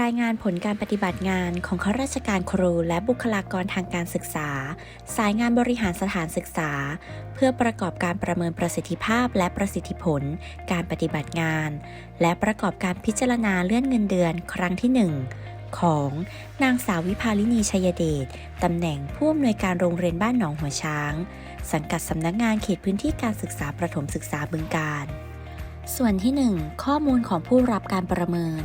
รายงานผลการปฏิบัติงานของข้าราชการครูและบุคลากรทางการศึกษา สายงานบริหารสถานศึกษา เพื่อประกอบการประเมินประสิทธิภาพและประสิทธิผล การปฏิบัติงาน และประกอบการพิจารณาเลื่อนเงินเดือนครั้งที่ 1 ของนางสาววิภาลินีชัยเดชตำแหน่งผู้อำนวยการโรงเรียนบ้านหนองหัวช้าง สังกัดสำนักงานเขตพื้นที่การศึกษาประถมศึกษาบึงการ ส่วนที่ 1 ข้อมูลของผู้รับการประเมิน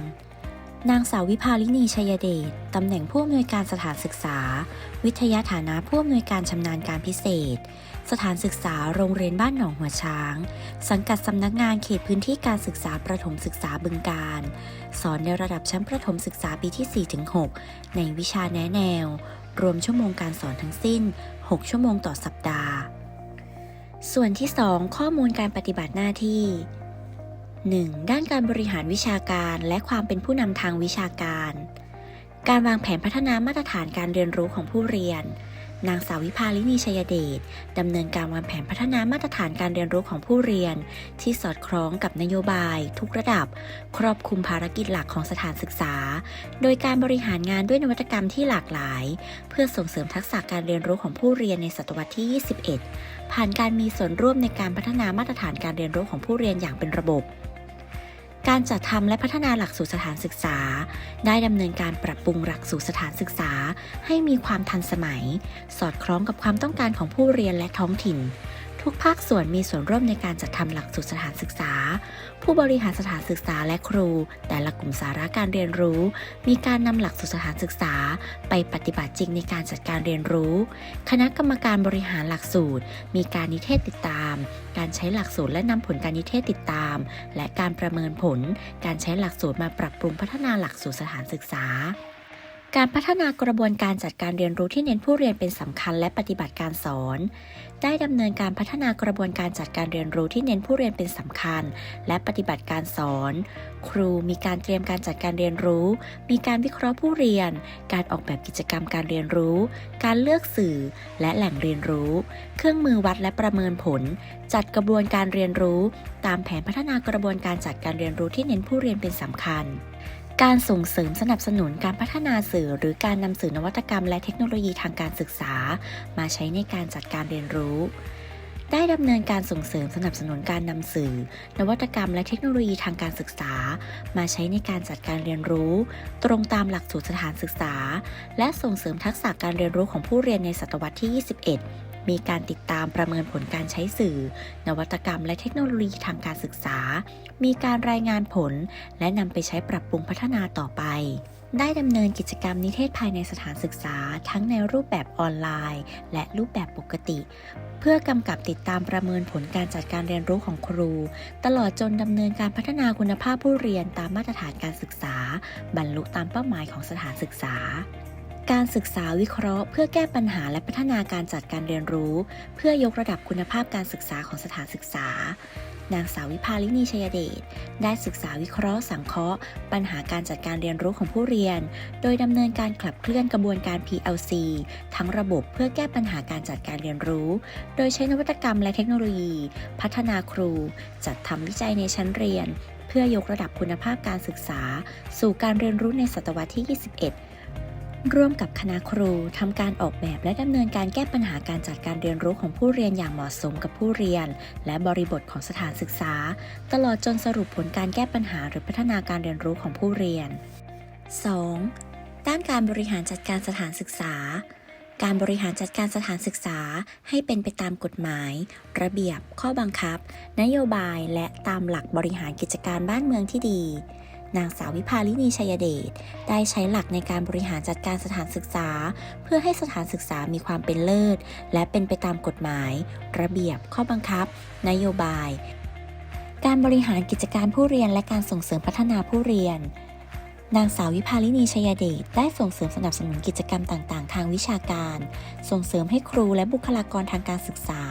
นางสาววิภาลินีชัยเดช ตำแหน่งผู้อำนวยการสถานศึกษา วิทยาฐานะผู้อำนวยการชำนาญการพิเศษ สถานศึกษาโรงเรียนบ้านหนองหัวช้าง สังกัดสำนักงานเขตพื้นที่การศึกษาประถมศึกษาบึงการ สอนในระดับชั้นประถมศึกษาปีที่ 4-6 ในวิชาแนะแนว รวมชั่วโมงการสอนทั้งสิ้น 6 ชั่วโมงต่อสัปดาห์ ส่วนที่ 2 ข้อมูลการปฏิบัติหน้าที่ 1. ด้านการบริหารวิชาการและความเป็นผู้นำทางวิชาการ การวางแผนพัฒนามาตรฐานการเรียนรู้ของผู้เรียน นางสาววิภาลินีชัยเดชดำเนินการวางแผนพัฒนามาตรฐานการเรียนรู้ของผู้เรียน ที่สอดคล้องกับนโยบาย ทุกระดับ ครอบคลุมภารกิจหลักของสถานศึกษา โดยการบริหารงานด้วยนวัตกรรมที่หลากหลาย เพื่อส่งเสริมทักษะการเรียนรู้ของผู้เรียนในศตวรรษที่ 21 ผ่านการมีส่วนร่วมในการพัฒนามาตรฐานการเรียนรู้ของผู้เรียนอย่างเป็นระบบ การจัดทำและพัฒนาหลักสูตรสถานศึกษา ได้ดำเนินการปรับปรุงหลักสูตรสถานศึกษา ให้มีความทันสมัย สอดคล้องกับความต้องการของผู้เรียนและท้องถิ่น ทุกภาคส่วนมีส่วนร่วมในการจัดทำหลักสูตรสถานศึกษา ผู้บริหารสถานศึกษาและครู แต่ละกลุ่มสาระการเรียนรู้ มีการนำหลักสูตรสถานศึกษา ไปปฏิบัติจริงในการจัดการเรียนรู้ คณะกรรมการบริหารหลักสูตร มีการนิเทศติดตาม การใช้หลักสูตรและนำผลการนิเทศติดตาม และการประเมินผล การใช้หลักสูตรมาปรับปรุงพัฒนาหลักสูตรสถานศึกษา การพัฒนากระบวนการจัดการเรียนรู้ที่เน้นผู้เรียนเป็นสำคัญและปฏิบัติการสอน ได้ดำเนินการพัฒนากระบวนการจัดการเรียนรู้ที่เน้นผู้เรียนเป็นสำคัญ และปฏิบัติการสอน ครูมีการเตรียมการจัดการเรียนรู้ มีการวิเคราะห์ผู้เรียน การออกแบบกิจกรรมการเรียนรู้ การเลือกสื่อ และแหล่งเรียนรู้ เครื่องมือวัดและประเมินผล จัดกระบวนการเรียนรู้ ตามแผนพัฒนากระบวนการจัดการเรียนรู้ที่เน้นผู้เรียนเป็นสำคัญ การส่งเสริมสนับสนุนการพัฒนาสื่อ หรือการนำสื่อนวัตกรรมและเทคโนโลยีทางการศึกษา มาใช้ในการจัดการเรียนรู้ ได้ดำเนินการส่งเสริมสนับสนุนการนำสื่อ นวัตกรรมและเทคโนโลยีทางการศึกษา มาใช้ในการจัดการเรียนรู้ ตรงตามหลักสูตรสถานศึกษา และส่งเสริมทักษะการเรียนรู้ของผู้เรียนในศตวรรษที่ 21 มีการติดตามประเมินผลการใช้สื่อ นวัตกรรมและเทคโนโลยีทางการศึกษา มีการรายงานผล และนำไปใช้ปรับปรุงพัฒนาต่อไปได้ดำเนินกิจกรรมนิเทศภายในสถานศึกษา ทั้งในรูปแบบออนไลน์ และรูปแบบปกติ เพื่อกำกับติดตามประเมินผลการจัดการเรียนรู้ของครู ตลอดจนดำเนินการพัฒนาคุณภาพผู้เรียนตามมาตรฐานการศึกษา บรรลุตามเป้าหมายของสถานศึกษา การศึกษาวิเคราะห์ เพื่อแก้ปัญหาและพัฒนาการจัดการเรียนรู้ เพื่อยกระดับคุณภาพการศึกษาของสถานศึกษา นางสาววิภาลินีชัยเดชได้ศึกษาวิเคราะห์สังเคราะห์ ปัญหาการจัดการเรียนรู้ของผู้เรียน โดยดำเนินการขับเคลื่อนกระบวนการ PLC ทั้งระบบเพื่อแก้ปัญหาการจัดการเรียนรู้ โดยใช้นวัตกรรมและเทคโนโลยี พัฒนาครู จัดทำวิจัยในชั้นเรียน เพื่อยกระดับคุณภาพการศึกษา สู่การเรียนรู้ในศตวรรษที่ 21 ร่วมกับคณะครูทำการออกแบบและดำเนินการแก้ปัญหาการจัดการเรียนรู้ของผู้เรียนอย่างเหมาะสมกับผู้เรียน และบริบทของสถานศึกษา ตลอดจนสรุปผลการแก้ปัญหาหรือพัฒนาการเรียนรู้ของผู้เรียน 2. ด้านการบริหารจัดการสถานศึกษา การบริหารจัดการสถานศึกษาให้เป็นไปตามกฎหมาย ระเบียบ ข้อบังคับ นโยบาย และตามหลักบริหารกิจการบ้านเมืองที่ดี นางสาววิภาลินีชัยเดชได้ใช้หลักในการบริหารจัดการสถานศึกษา เพื่อให้สถานศึกษามีความเป็นเลิศ และเป็นไปตามกฎหมาย ระเบียบ ข้อบังคับ นโยบาย การบริหารกิจการผู้เรียนและการส่งเสริมพัฒนาผู้เรียน นางสาววิภาลินีชยเดชได้ส่งเสริมสนับสนุนกิจกรรมต่างๆ ทางวิชาการ ส่งเสริมให้ครูและบุคลากรทางการศึกษา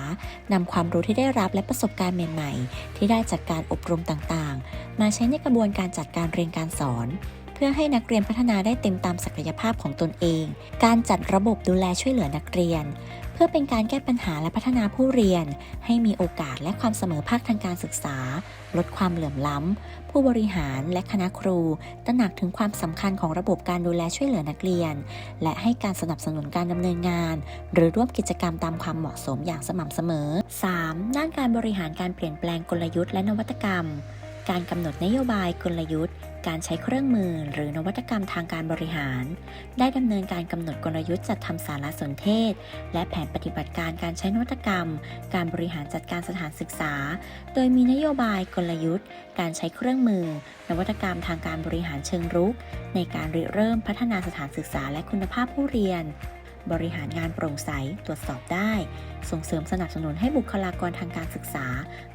นำความรู้ที่ได้รับและประสบการณ์ใหม่ ๆ ที่ได้จากการอบรมต่างๆ มาใช้ในกระบวนการจัดการเรียนการสอน เพื่อให้นักเรียนพัฒนาได้เต็มตามศักยภาพของตนเอง การจัดระบบดูแลช่วยเหลือนักเรียน เพื่อเป็นการแก้ปัญหาและพัฒนาผู้เรียน ให้มีโอกาสและความเสมอภาคทางการศึกษา ลดความเหลื่อมล้ำ ผู้บริหารและคณะครู ตระหนักถึงความสำคัญของระบบการดูแลช่วยเหลือนักเรียน และให้การสนับสนุนการดำเนินงาน หรือร่วมกิจกรรมตามความเหมาะสมอย่างสม่ำเสมอ 3. ด้านการบริหารการเปลี่ยนแปลงกลยุทธ์และนวัตกรรม การกำหนดนโยบายกลยุทธ์ การใช้เครื่องมือหรือนวัตกรรมทางการบริหาร ได้ดำเนินการกำหนดกลยุทธ์จัดทำสารสนเทศ และแผนปฏิบัติการการใช้นวัตกรรม การบริหารจัดการสถานศึกษา โดยมีนโยบายกลยุทธ์ การใช้เครื่องมือ นวัตกรรมทางการบริหารเชิงรุก ในการริเริ่มพัฒนาสถานศึกษาและคุณภาพผู้เรียน บริหารงานโปร่งใส ตรวจสอบได้ ส่งเสริมสนับสนุนให้บุคลากรทางการศึกษา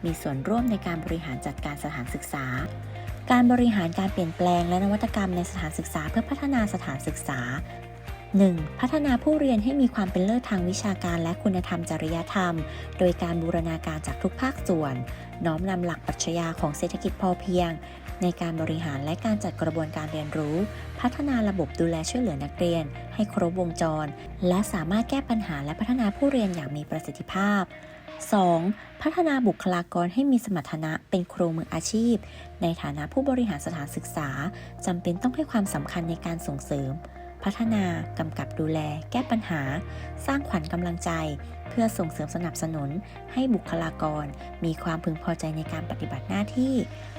มีส่วนร่วมในการบริหารจัดการสถานศึกษา การบริหารการเปลี่ยนแปลงและนวัตกรรมในสถานศึกษาเพื่อพัฒนาสถานศึกษา 1. พัฒนาผู้เรียนให้มีความเป็นเลิศทางวิชาการและคุณธรรมจริยธรรม โดยการบูรณาการจากทุกภาคส่วน น้อมนำหลักปรัชญาของเศรษฐกิจพอเพียง ในการบริหารและการจัดกระบวนการเรียนรู้ พัฒนาระบบดูแลช่วยเหลือนักเรียน ให้ครบวงจร และสามารถแก้ปัญหาและพัฒนาผู้เรียนอย่างมีประสิทธิภาพ 2. พัฒนาบุคลากรให้มีสมรรถนะเป็นครูมืออาชีพ ในฐานะผู้บริหารสถานศึกษาจำเป็นต้องให้ความสำคัญในการส่งเสริม พัฒนากำกับดูแล แก้ปัญหา สร้างขวัญกำลังใจ เพื่อส่งเสริมสนับสนุน ให้บุคลากร มีความพึงพอใจในการปฏิบัติหน้าที่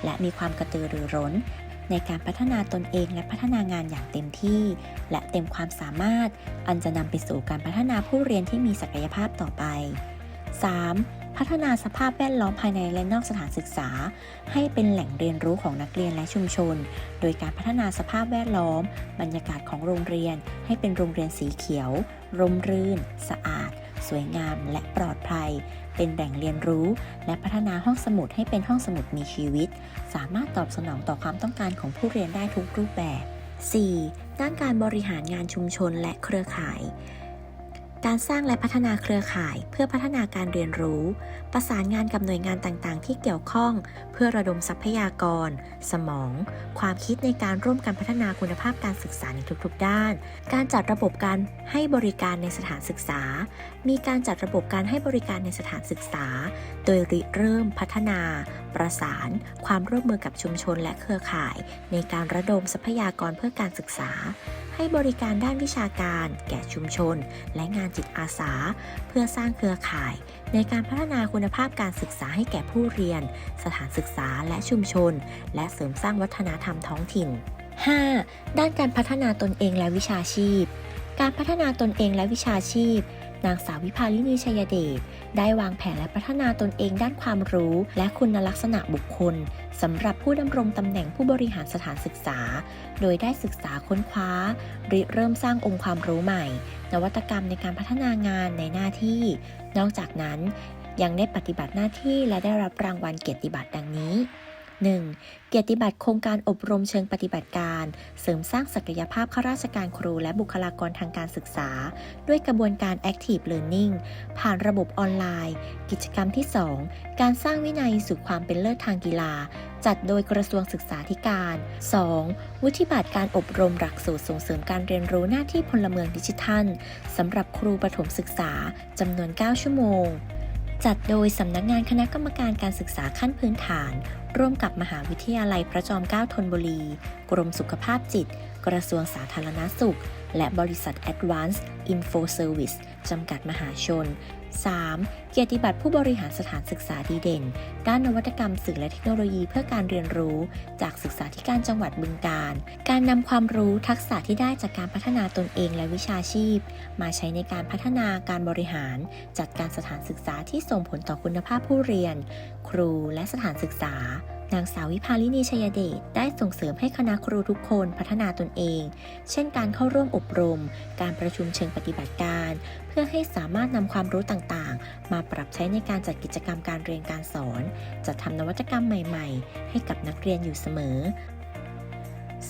และมีความกระตือรือร้น ในการพัฒนาตนเองและพัฒนางานอย่างเต็มที่ และเต็มความสามารถ อันจะนำไปสู่การพัฒนาผู้เรียนที่มีศักยภาพต่อไป 3. พัฒนาสภาพแวดล้อมภายในและนอกสถานศึกษา ให้เป็นแหล่งเรียนรู้ของนักเรียนและชุมชน โดยการพัฒนาสภาพแวดล้อม บรรยากาศของโรงเรียน ให้เป็นโรงเรียนสีเขียว ร่มรื่น สะอาด สวยงามและปลอดภัย เป็นแหล่งเรียนรู้ และพัฒนาห้องสมุดให้เป็นห้องสมุดมีชีวิต สามารถตอบสนองต่อความต้องการของผู้เรียนได้ทุกรูปแบบ 4. ด้านการบริหารงานชุมชนและเครือข่าย การสร้างและพัฒนาเครือข่ายเพื่อพัฒนาการเรียนรู้ ประสานงานกับหน่วยงานต่างๆ ที่เกี่ยวข้อง เพื่อระดมทรัพยากร สมอง ความคิดในการร่วมกันพัฒนาคุณภาพการศึกษาในทุกๆ ด้าน การจัดระบบการให้บริการในสถานศึกษา มีการจัดระบบการให้บริการในสถานศึกษา โดยริเริ่มพัฒนา ประสาน ความร่วมมือกับชุมชนและเครือข่าย ในการระดมทรัพยากรเพื่อการศึกษา ให้บริการด้านวิชาการ แก่ชุมชน และงานจิตอาสา เพื่อสร้างเครือข่าย ในการพัฒนาคุณภาพการศึกษาให้แก่ผู้เรียน สถานศึกษาและชุมชน และเสริมสร้างวัฒนธรรมท้องถิ่น 5. ด้านการพัฒนาตนเองและวิชาชีพ การพัฒนาตนเองและวิชาชีพ นางสาววิภาลินีชัยเดชได้วางแผนและพัฒนาตนเองด้านความรู้ และคุณลักษณะบุคคลสำหรับผู้ดำรงตำแหน่งผู้บริหารสถานศึกษา โดยได้ศึกษาค้นคว้าริเริ่มสร้างองค์ความรู้ใหม่ นวัตกรรมในการพัฒนางานในหน้าที่ นอกจากนั้นยังได้ปฏิบัติหน้าที่และได้รับรางวัลเกียรติบัตรดังนี้ 1. เกียรติบัตรโครงการอบรมเชิงปฏิบัติการ เสริมสร้างศักยภาพข้าราชการครูและบุคลากรทางการศึกษา ด้วยกระบวนการ Active Learning ผ่านระบบออนไลน์ กิจกรรมที่ 2 การสร้างวินัยสู่ความเป็นเลิศทางกีฬา จัดโดยกระทรวงศึกษาธิการ 2. วุฒิบัตรการอบรมหลักสูตรส่งเสริมการเรียนรู้หน้าที่พลเมืองดิจิทัลสำหรับครูประถมศึกษาจำนวน 9 ชั่วโมง จัดโดยสำนักงานคณะกรรมการการศึกษาขั้นพื้นฐาน ร่วมกับมหาวิทยาลัยพระจอมเกล้าธนบุรี กรมสุขภาพจิต กระทรวงสาธารณสุข และบริษัท Advanced Info Service จำกัดมหาชน 3. เกียรติบัตรผู้บริหารสถานศึกษาดีเด่น ด้านนวัตกรรมสื่อและเทคโนโลยีเพื่อการเรียนรู้ จากศึกษาธิการจังหวัดบึงการ การนำความรู้ทักษะที่ได้จากการพัฒนาตนเองและวิชาชีพ มาใช้ในการพัฒนาการบริหาร จัดการสถานศึกษาที่ส่งผลต่อคุณภาพผู้เรียน ครูและสถานศึกษา นางสาววิภาลินีชัยเดชได้ส่งเสริมให้คณะครูทุกคนพัฒนาตนเอง เช่นการเข้าร่วมอบรม การประชุมเชิงปฏิบัติการ เพื่อให้สามารถนำความรู้ต่างๆ มาปรับใช้ในการจัดกิจกรรมการเรียนการสอน จัดทำนวัตกรรมใหม่ๆ ให้กับนักเรียนอยู่เสมอ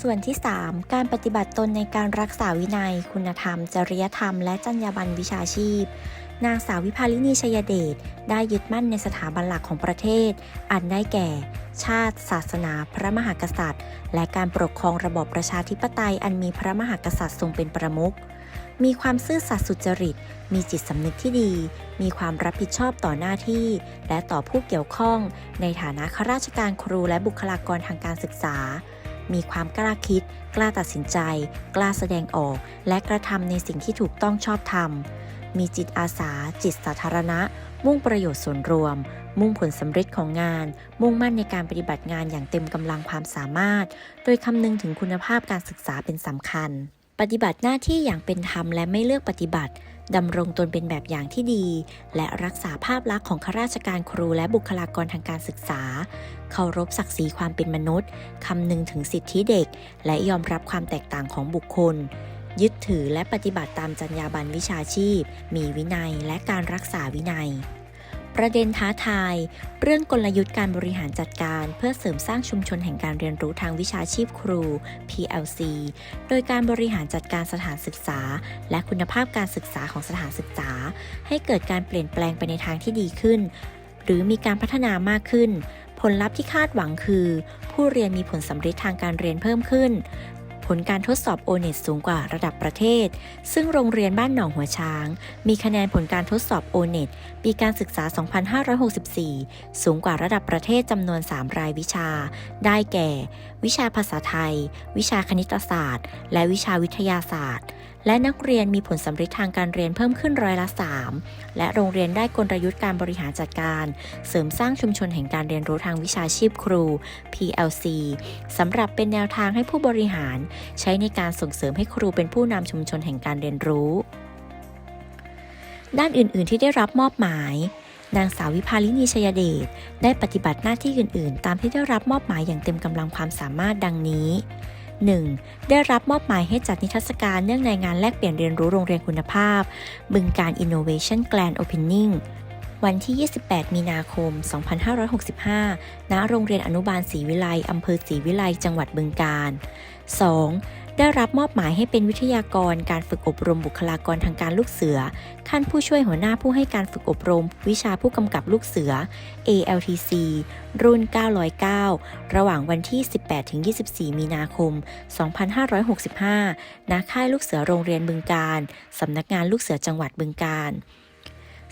ส่วนที่ 3 การปฏิบัติตนในการรักษาวินัย คุณธรรม จริยธรรม และจรรยาบรรณวิชาชีพ นางสาววิภาลินีชยเดชได้ยึดมั่นในสถาบันหลักของประเทศ อันได้แก่ ชาติ ศาสนา พระมหากษัตริย์ และการปกครองระบอบประชาธิปไตยอันมีพระมหากษัตริย์ทรงเป็นประมุขมีความซื่อสัตย์สุจริต มีจิตสำนึกที่ดี มีความรับผิดชอบต่อหน้าที่ และต่อผู้เกี่ยวข้อง ในฐานะข้าราชการครูและบุคลากรทางการศึกษา มีความกล้าคิด กล้าตัดสินใจ กล้าแสดงออก และกระทำในสิ่งที่ถูกต้องชอบธรรม มีจิตอาสา จิตสาธารณะ มุ่งประโยชน์ส่วนรวม มุ่งผลสำเร็จของงาน มุ่งมั่นในการปฏิบัติงานอย่างเต็มกำลังความสามารถ โดยคำนึงถึงคุณภาพการศึกษาเป็นสำคัญ ปฏิบัติหน้าที่อย่างเป็นธรรมและไม่เลือกปฏิบัติดำรงตนเป็นแบบอย่างที่ดี และรักษาภาพลักษณ์ของข้าราชการครูและบุคลากรทางการศึกษา เคารพศักดิ์ศรีความเป็นมนุษย์ คำนึงถึงสิทธิเด็ก และยอมรับความแตกต่างของบุคคล ยึดถือและปฏิบัติตามจรรยาบรรณวิชาชีพ มีวินัยและการรักษาวินัย ประเด็นท้าทาย เรื่องกลยุทธ์การบริหารจัดการ เพื่อเสริมสร้างชุมชนแห่งการเรียนรู้ทางวิชาชีพครู PLC โดยการบริหารจัดการสถานศึกษา และคุณภาพการศึกษาของสถานศึกษา ให้เกิดการเปลี่ยนแปลงไปในทางที่ดีขึ้น หรือมีการพัฒนามากขึ้นผลลัพธ์ที่คาดหวังคือ ผู้เรียนมีผลสำเร็จทางการเรียนเพิ่มขึ้น ผลการทดสอบโอเน็ตสูงกว่าระดับประเทศ ซึ่งโรงเรียนบ้านหนองหัวช้าง มีคะแนนผลการทดสอบโอเน็ตปีการศึกษา 2564 สูงกว่าระดับประเทศจำนวน 3 รายวิชา ได้แก่ วิชาภาษาไทย วิชาคณิตศาสตร์ และวิชาวิทยาศาสตร์ และนักเรียนมีผลสำเร็จทางการเรียนเพิ่มขึ้นร้อยละ 3 และโรงเรียนได้กลยุทธ์การบริหารจัดการ เสริมสร้างชุมชนแห่งการเรียนรู้ทางวิชาชีพครู PLC สำหรับเป็นแนวทางให้ผู้บริหาร ใช้ในการส่งเสริมให้ครูเป็นผู้นำชุมชนแห่งการเรียนรู้ ด้านอื่น ๆ ที่ได้รับมอบหมายนางสาววิภาลินีชยเดชได้ปฏิบัติหน้าที่อื่น ๆ ตามที่ได้รับมอบหมายอย่างเต็มกำลังความสามารถดังนี้ 1. ได้รับมอบหมายให้จัดนิทรรศการเนื่องในงานแลกเปลี่ยนเรียนรู้โรงเรียนคุณภาพ บึงการ Innovation Grand Opening วันที่ 28 มีนาคม 2565 ณ โรงเรียนอนุบาลศรีวิไล อำเภอศรีวิไล จังหวัดบึงกาฬ 2. ได้รับมอบหมายให้เป็นวิทยากรการฝึกอบรมบุคลากรทางการลูกเสือ ขั้นผู้ช่วยหัวหน้าผู้ให้การฝึกอบรม วิชาผู้กำกับลูกเสือ ALTC รุ่น 909 ระหว่างวันที่ 18-24 มีนาคม 2565 ณ ค่ายลูกเสือโรงเรียนบึงการ สำนักงานลูกเสือจังหวัดบึงการ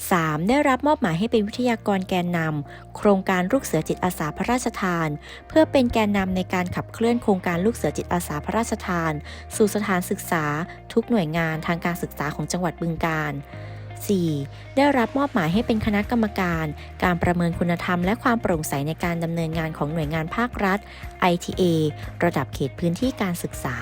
3. ได้รับมอบหมายให้เป็นวิทยากรแกนนำโครงการลูกเสือจิตอาสาพระราชทาน เพื่อเป็นแกนนำในการขับเคลื่อนโครงการลูกเสือจิตอาสาพระราชทาน สู่สถานศึกษา ทุกหน่วยงานทางการศึกษาของจังหวัดบึงกาฬ 4. ได้รับมอบหมายให้เป็นคณะกรรมการ การประเมินคุณธรรมและความโปร่งใสในการดำเนินงานของหน่วยงานภาครัฐ ITA ระดับเขตพื้นที่การศึกษา